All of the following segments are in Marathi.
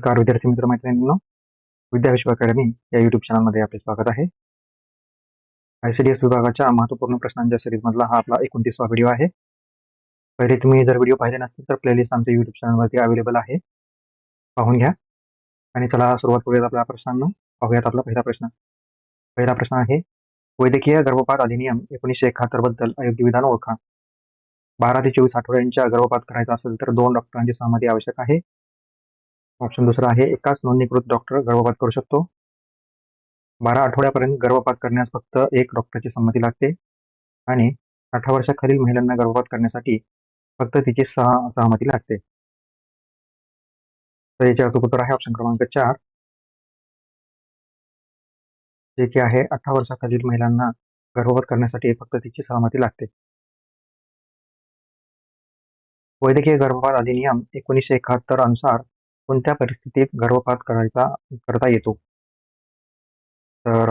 नमस्कार विद्यार्थी मित्र मैत्रिणींनो. विद्याविश्व अकॅडमी या युट्यूब चॅनलमध्ये आपले स्वागत आहे. आय सी डी एस विभागाच्या महत्त्वपूर्ण प्रश्नांच्या सिरीजमधला हा आपला एकोणतीसवा व्हिडिओ आहे. पहिले तुम्ही जर व्हिडिओ पाहिले नसतील तर प्लेलिस्ट आमच्या युट्यूब चॅनलवरती अवेलेबल आहे. पाहून घ्या. आणि चला सुरुवात करूयात आपल्या प्रश्नांना. पाहूयात आपला पहिला प्रश्न. पहिला प्रश्न आहे वैद्यकीय गर्भपात अधिनियम एकोणीसशे एकाहत्तरबद्दल अयोग्य विधान ओळखा. बारा ते चोवीस आठवड्यांच्या गर्भपात करायचा असेल तर दोन डॉक्टरांची सहमती आवश्यक आहे. ऑप्शन दुसरा आहे एकाच नोंदणीकृत डॉक्टर गर्भपात करू शकतो. बारा आठवड्यापर्यंत गर्भपात करण्यास फक्त एक डॉक्टरची संमती लागते आणि अठरा वर्षाखालील महिलांना गर्भपात करण्यासाठी फक्त तिची सहा सहमती लागते. तर याचे अचूक उत्तर आहे ऑप्शन क्रमांक चार. जे की आहे अठरा वर्षाखालील महिलांना गर्भपात करण्यासाठी फक्त तिची सहमती लागते. वैद्यकीय गर्भपात अधिनियम एकोणीसशे एकाहत्तर अनुसार कोणत्या परिस्थितीत गर्भपात करायचा करता येतो? तर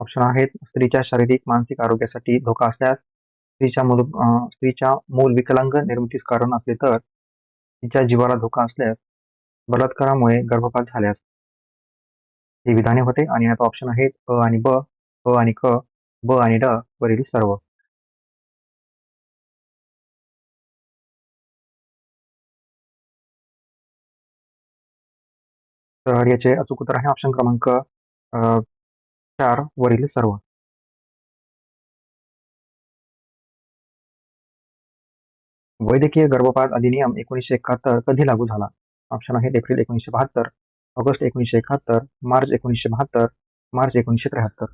ऑप्शन आहेत स्त्रीच्या शारीरिक मानसिक आरोग्यासाठी धोका असल्यास स्त्रीच्या मूल स्त्रीच्या मूल विकलांग निर्मितीस कारण असले तर तिच्या जीवाला धोका असल्यास बलात्कारामुळे गर्भपात झाल्यास. ही विधाने होते आणि आता ऑप्शन आहेत अ आणि ब अ आणि क ब आणि ड वरील सर्व. तर याचे अचूक उत्तर आहे ऑप्शन क्रमांक चार वरील सर्व. वैद्यकीय गर्भपात अधिनियम एकोणीसशे एकाहत्तर कधी लागू झाला? ऑप्शन आहेत एप्रिल एकोणीसशे बहात्तर ऑगस्ट एकोणीसशे एकाहत्तर मार्च एकोणीसशे बहात्तर मार्च एकोणीसशे त्र्याहत्तर.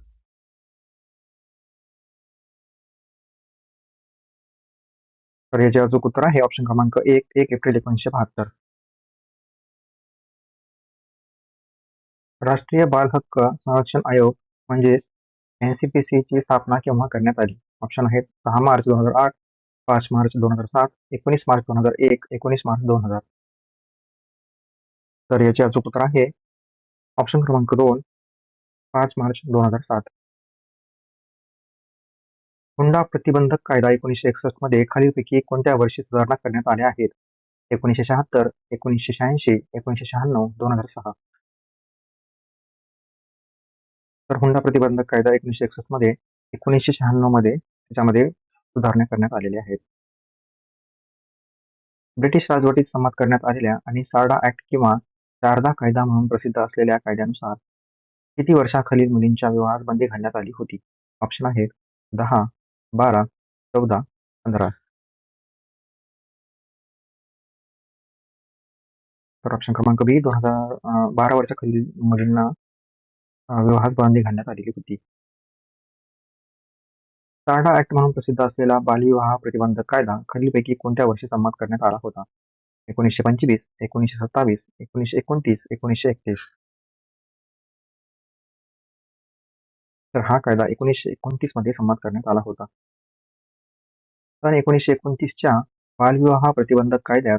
तर याचे अचूक उत्तर आहे ऑप्शन क्रमांक एक एक एप्रिल एकोणीसशे बहात्तर. राष्ट्रीय बाल हक्क संरक्षण आयोग म्हणजेच एन सी पी सीची स्थापना केव्हा करण्यात आली? ऑप्शन आहेत सहा मार्च दोन हजार आठ पाच मार्च दोन हजार सात एकोणीस मार्च दोन हजार एक एकोणीस मार्च दोन हजार तर याचे अचूक उत्तर आहे. ऑप्शन क्रमांक दोन पाच मार्च दोन हजार सात. हुंडा प्रतिबंधक कायदा एकोणीसशे एकसष्टमध्ये खालीलपैकी कोणत्या वर्षी सुधारणा करण्यात आल्या आहेत? एकोणीसशे शहात्तर एकोणीसशे शहाऐंशी एकोणीसशे शहाण्णव दोन हजार सहा. तर हुंडा प्रतिबंधक कायदा एकोणीसशे एकसष्टमध्ये एकोणीसशे शहाण्णवमध्ये त्याच्यामध्ये सुधारणा करण्यात आलेल्या आहेत. ब्रिटिश राजवटीत संमत करण्यात आलेल्या आणि सारडा ऍक्ट किंवा शारदा कायदा म्हणून प्रसिद्ध असलेल्या कायद्यानुसार किती वर्षाखालील मुलींच्या विवाहात बंदी घालण्यात आली होती? ऑप्शन आहेत दहा बारा चौदा पंधरा. तर ऑप्शन क्रमांक बी दोन हजार बारा वर्षाखालील मुलींना व्यवहार विवाहात बंदी घालण्यात आलेली होती. सारडा ऍक्ट म्हणून प्रसिद्ध असलेला बालविवाह प्रतिबंधक कायदा खालीलपैकी कोणत्या वर्षी संमत करण्यात आला होता? एकोणीसशे पंचवीस एकोणीसशे सत्तावीस एकोणीसशे एकोणतीस एकोणीसशे एकतीस. तर हा कायदा एकोणीसशे एकोणतीसमध्ये संमत करण्यात आला होता. सन एकोणीसशे एकोणतीसच्या बालविवाह प्रतिबंधक कायद्यात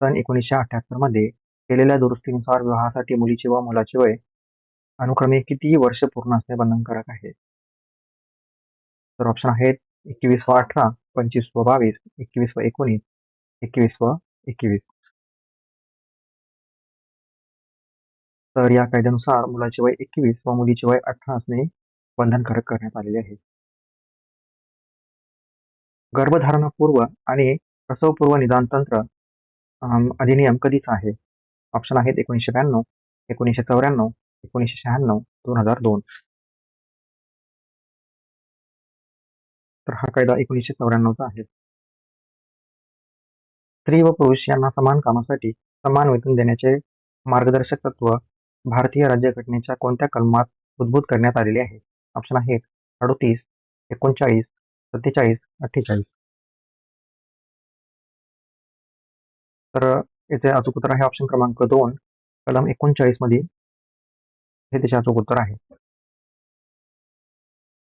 सन एकोणीसशे अठ्याहत्तरमध्ये केलेल्या दुरुस्तीनुसार विवाहासाठी मुलीचे व मुलाचे वय अनुक्रमे किती वर्ष पूर्ण असणे बंधनकारक आहे. तर ऑप्शन आहेत एकवीस व अठरा पंचवीस व बावीस एकवीस व एकोणीस एकवीस व एकवीस. तर या कायद्यानुसार मुलाचे वय एकवीस व मुलीचे वय अठरा असणे बंधनकारक करण्यात आलेले आहे. गर्भधारणापूर्व आणि प्रसवपूर्व निदान तंत्र अधिनियम कधीचा आहे? ऑप्शन आहेत एकोणीसशे ब्याण्णव एकोणीसशे चौऱ्याण्णव एकोणीसशे शहाण्णव दोन हजार दोन. तर हा कायदा एकोणीसशे चौऱ्याण्णवचा आहे. स्त्री व पुरुष यांना समान कामासाठी समान वेतन देण्याचे मार्गदर्शक तत्व भारतीय राज्यघटनेच्या कोणत्या कलमात उद्भूत करण्यात आलेले आहे? ऑप्शन आहेत अडोतीस एकोणचाळीस सत्तेचाळीस अठ्ठेचाळीस. तर याचे अचूक उत्तर आहे ऑप्शन क्रमांक दोन कलम एकोणचाळीसमध्ये हे त्याचे अचूक उत्तर आहे.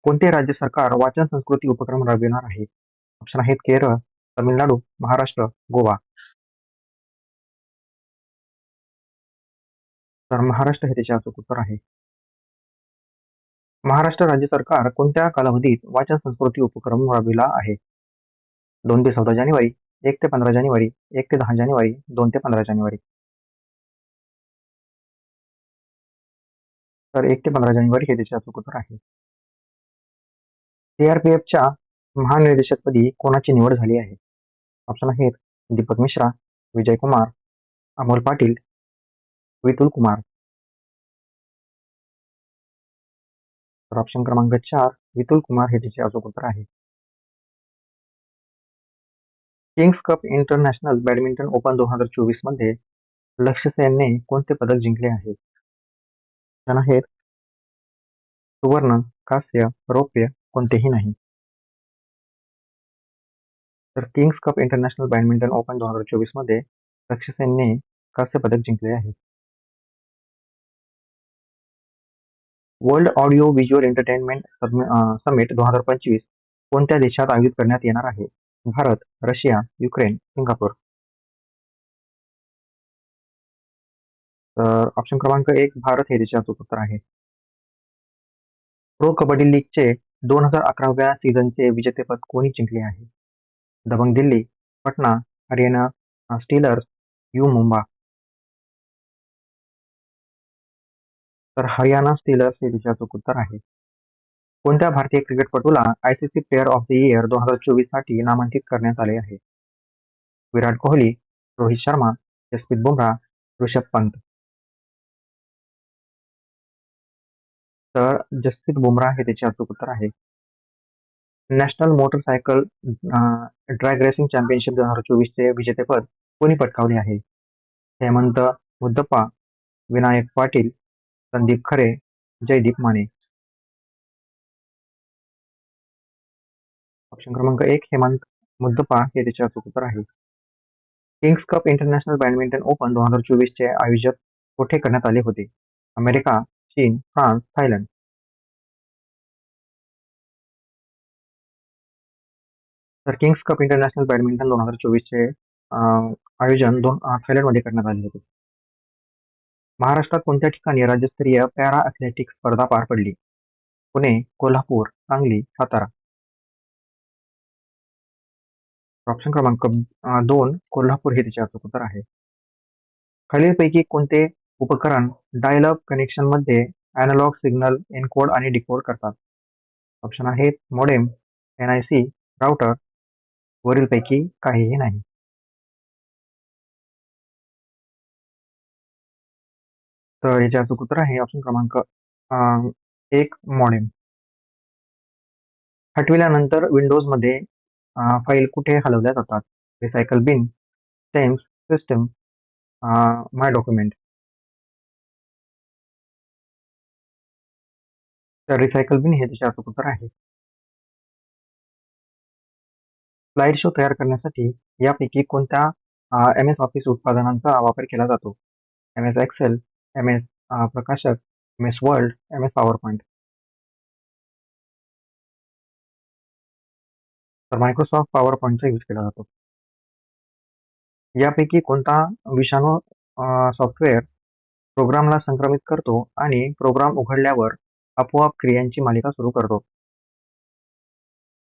कोणते राज्य सरकार वाचन संस्कृती उपक्रम राबविणार आहे. ऑप्शन आहेत केरळ तमिळनाडू महाराष्ट्र गोवा. तर महाराष्ट्र हे त्याचे अचूक उत्तर आहे. महाराष्ट्र राज्य सरकार कोणत्या कालावधीत वाचन संस्कृती उपक्रम राबविला आहे? दोन ते चौदा जानेवारी एक ते पंधरा जानेवारी एक ते दहा जानेवारी दोन ते पंधरा जानेवारी. तर एक ते पंधरा जानेवारी हे त्याचे अचूक उत्तर आहे सीआरपीएफच्या महानिर्देशकपदी कोणाची निवड झाली आहे? ऑप्शन आहेत दीपक मिश्रा विजय कुमार अमोल पाटील वितुल कुमार. तर ऑप्शन क्रमांक चार वितुल कुमार हे त्याचे अचूक उत्तर आहे kings cup international badminton open दोन हजार चोवीसमध्ये लक्ष्य सेनने कोणते पदक जिंकले आहे? ऑप्शन आहेत. सुवर्ण कांस्य रौप्य कोणतेही नाही. तर kings cup international badminton open दोन हजार चोवीसमध्ये रक्षसेनने सेनने कांस्य पदक जिंकले आहे. World audio visual entertainment summit दोन हजार पंचवीस कोणत्या देशात आयोजित करण्यात येणार आहे? Bharat Russia Ukraine Singapore. तर ऑप्शन क्रमांक एक भारत हे त्याचे उत्तर आहे. प्रो कबड्डी लीगचे दोन हजार अकराव्या सीझनचे विजेतेपद कोणी जिंकले आहे? दबंग दिल्ली पटना हरियाणा स्टीलर्स यू मुंबा तर हरियाणा स्टीलर्स हे त्याचे उत्तर आहे. कोणत्या भारतीय क्रिकेटपटूला ICC player of the year दोन हजार चोवीससाठी नामांकित करण्यात आले आहे? विराट कोहली रोहित शर्मा जसप्रीत बुमराह ऋषभ पंत. तर जसप्रीत बुमराह हे त्याचे अचूक उत्तर आहे national motorcycle drag racing championship दोन हजार चोवीसचे विजेतेपद कोणी पटकावले आहे? हेमंत मुद्दप्पा विनायक पाटील संदीप खरे जयदीप माने. ऑप्शन क्रमांक एक हेमंत मुद्दप्पा हे त्याचे अचूक उत्तर आहे kings cup international badminton open दोन हजार चोवीसचे आयोजक कुठे करण्यात आले होते? अमेरिका चीन फ्रान्स थायलंड. तर किंग्स कप इंटरनॅशनल बॅडमिंटन दोन हजार चोवीसचे आयोजन दोन थायलंडमध्ये करण्यात आले होते. महाराष्ट्रात कोणत्या ठिकाणी राज्यस्तरीय पॅरा ॲथलेटिक्स स्पर्धा पार पडली? पुणे कोल्हापूर सांगली सातारा. ऑप्शन क्रमांक दोन कोल्हापूर हे त्याचे अचूक उत्तर आहे. खालीलपैकी कोणते उपकरण डायल अप कनेक्शनमध्ये अॅनालॉग सिग्नल एनकोड आणि डिकोड करतात. ऑप्शन आहेत modem N I C router वरीलपैकी काहीही नाही. तर याच्या अचूक उत्तर आहे ऑप्शन क्रमांक एक मॉडेम हटविल्यानंतर विंडोजमध्ये फाईल कुठे हलवल्या जातात? रिसायकल बिन स्टेम्स सिस्टम माय डॉक्युमेंट तर रिसायकल बिन हे त्याचे अचूक आहे. स्लाइड शो तयार करण्यासाठी यापैकी कोणत्या एम एस ऑफिस उत्पादनांचा वापर केला जातो? M S excel M S प्रकाशक M S world M S power point तर मायक्रोसॉफ्ट पॉवर पॉईंटचा यूज केला जातो. यापैकी कोणता विषाणू सॉफ्टवेअर प्रोग्रामला संक्रमित करतो आणि प्रोग्राम उघडल्यावर आपोआप क्रियांची मालिका सुरू करतो.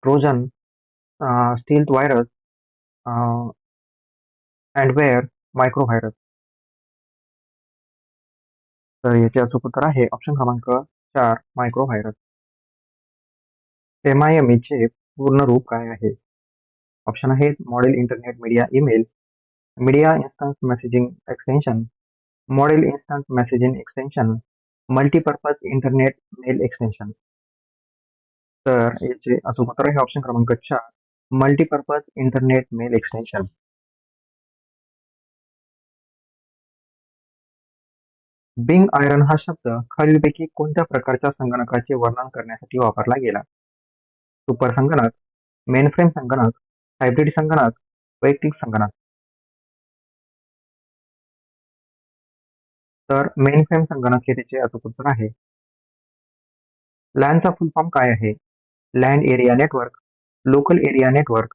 Trojan stealth virus adware micro virus तर याचे अचूक उत्तर आहे ऑप्शन क्रमांक चार micro virus M I M चे पूर्ण रूप काय आहे? ऑप्शन आहेत model internet media email media instance messaging extension model instance messaging extension multipurpose internet mail extension तर याचे अचूक आहे ऑप्शन क्रमांक चार multipurpose internet mail extension Bing iron हा शब्द खालीलपैकी कोणत्या प्रकारच्या संगणकाचे वर्णन करण्यासाठी वापरला गेला? सुपर संगणक मेनफ्रेम संगणक हायब्रिड संगणक वैयक्तिक संगणक. तर मेनफ्रेम संगणक हे त्याचे अचूक उत्तर आहे लॅनचा फुल फॉर्म काय आहे? Land area network local area network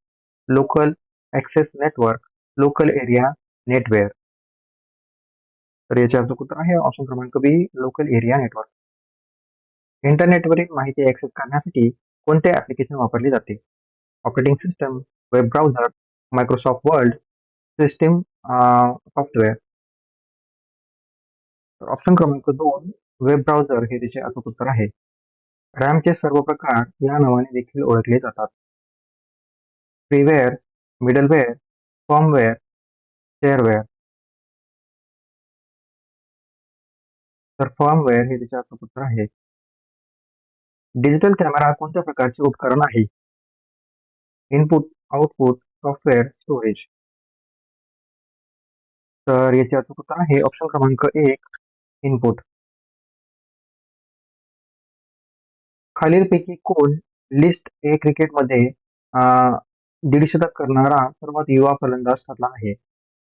local access network local area netware तर याचे अचूक उत्तर आहे. ऑप्शन क्रमांक बी लोकल एरिया नेटवर्क इंटरनेटवरील माहिती ॲक्सेस करण्यासाठी कोणते ॲप्लिकेशन वापरले जाते? Operating system web browser Microsoft world system software option क्रमांक दोन वेब ब्राउझर हे त्याचे अचूक उत्तर आहे. रॅमचे सर्व प्रकार या नावाने देखील ओळखले जातात. फ्रीवेअर मिडलवेअर फॉर्मवेअर शेअरवेअर तर फॉर्मवेअर हे त्याचे अचूक उत्तर आहे. डिजिटल कॅमेरा कोणत्या प्रकारचे उपकरण आहे? इनपुट आउटपुट सॉफ्टवेअर स्टोरेज तर याचे अचूक उत्तर आहे. ऑप्शन क्रमांक एक इनपुट खालीलपैकी कोण लिस्ट ए क्रिकेटमध्ये दीडशतक करणारा सर्वात युवा फलंदाज ठरला आहे.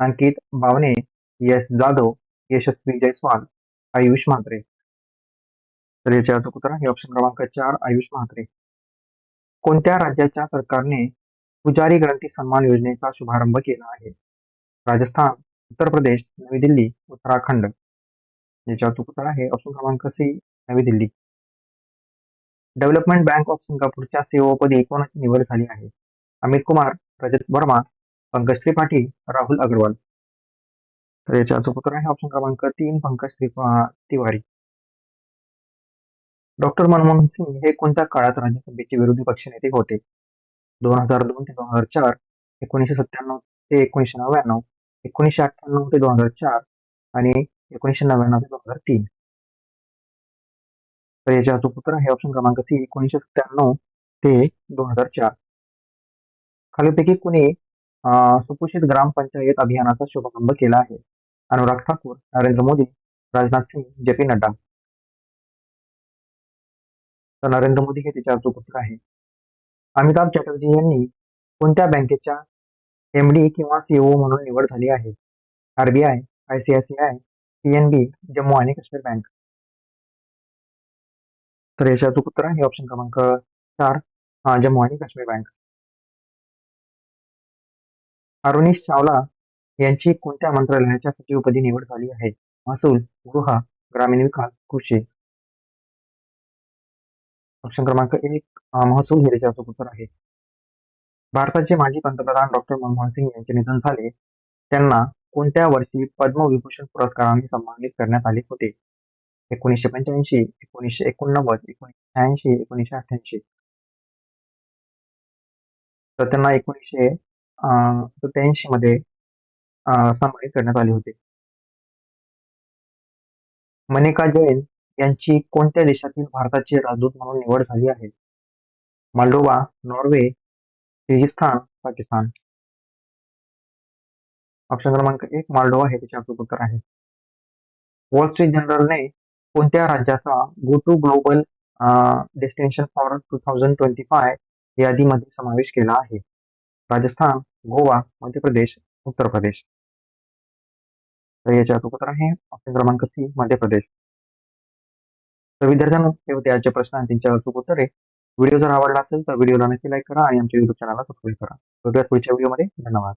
अंकित बावने यश जाधव यशस्वी जयस्वाल आयुष म्हात्रे. तर याचे अचूक उत्तर आहे ऑप्शन क्रमांक चार आयुष म्हात्रे. कोणत्या राज्याच्या सरकारने पुजारी ग्रंथी सन्मान योजनेचा शुभारंभ केला आहे? राजस्थान उत्तर प्रदेश नवी दिल्ली उत्तराखंड. याचे अचूक उत्तर आहे? ऑप्शन क्रमांक सी नवी दिल्ली. डेव्हलपमेंट बँक ऑफ सिंगापूरच्या सीओपदी कोणाची निवड झाली आहे. अमित कुमार रजत वर्मा पंकज त्रिपाठी राहुल अग्रवाल. तर याचे अचूक उत्तर आहे? ऑप्शन क्रमांक तीन पंकज त्रिपा- तिवारी. डॉक्टर मनमोहन सिंग हे कोणत्या काळात राज्यसभेचे विरोधी पक्षनेते होते? दोन हजार दोन ते दोन हजार चार एकोणीसशे सत्त्याण्णव ते एकोणीसशे नव्याण्णव एकोणीसशे अठ्ठ्याण्णव ते दोन हजार चार आणि एकोणीसशे नव्याण्णव ते दोन हजार तीन. तर याचे अचूक उत्तर आहे ऑप्शन क्रमांक सी एकोणीसशे सत्त्याण्णव ते दोन हजार चार. खालीलपैकी कुणी सुपोषित ग्रामपंचायत अभियानाचा शुभारंभ केला आहे? Anurag Thakur Narendra Modi Rajnath Singh J P Nadda. तर नरेंद्र मोदी हे त्याचे अचूक उत्तर आहे. अमिताभ चॅटर्जी यांनी कोणत्या बँकेच्या एमडी किंवा सीओ म्हणून निवड झाली आहे? आरबीआय आयसीआयसीआय पीएनबी जम्मू आणि काश्मीर बँक तर याचे अचूक उत्तर आहे ऑप्शन क्रमांक चार जम्मू आणि काश्मीर बँक अरुणीश चावला यांची कोणत्या मंत्रालयाच्या सचिवपदी निवड झाली आहे? महसूल गृह ग्रामीण विकास कृषी. ऑप्शन क्रमांक एक महसूल हे त्याचे अचूक उत्तर आहे. भारताचे माजी पंतप्रधान डॉक्टर मनमोहन सिंग यांचे निधन झाले. त्यांना कोणत्या वर्षी पद्मविभूषण पुरस्काराने सन्मानित करण्यात आले होते. एकोणीसशे पंच्याऐंशी एकोणीसशे एकोणनव्वद एकोणीसशे शहाऐंशी एकोणीसशे अठ्ठ्याऐंशी. तर त्यांना एकोणीसशे सत्याऐंशी मध्ये अं, सन्मानित करण्यात आले होते. मनिका जैन यांची कोणत्या देशातील भारताची राजदूत म्हणून निवड झाली आहे? Moldova Norway Kyrgyzstan Pakistan. Option क्रमांक एक माल्डोवा हे त्याचे अचूक उत्तर आहे. वॉल स्ट्रीट जनरलने कोणत्या राज्याचा go to global destination for two thousand twenty five यादीमध्ये समावेश केला आहे? राजस्थान गोवा मध्य प्रदेश उत्तर प्रदेश. तर याचे अचूक उत्तर आहे ऑप्शन क्रमांक सी मध्य प्रदेश. तर विद्यार्थ्यांनो हे होते आजचे प्रश्न आणि त्यांच्या अचूक उत्तरे. व्हिडिओ जर आवडला असेल तर व्हिडिओला नक्की लाईक करा आणि आमच्या युट्यूब चॅनलला सबस्क्राईब करा. भेटूयात पुढच्या व्हिडिओमध्ये धन्यवाद.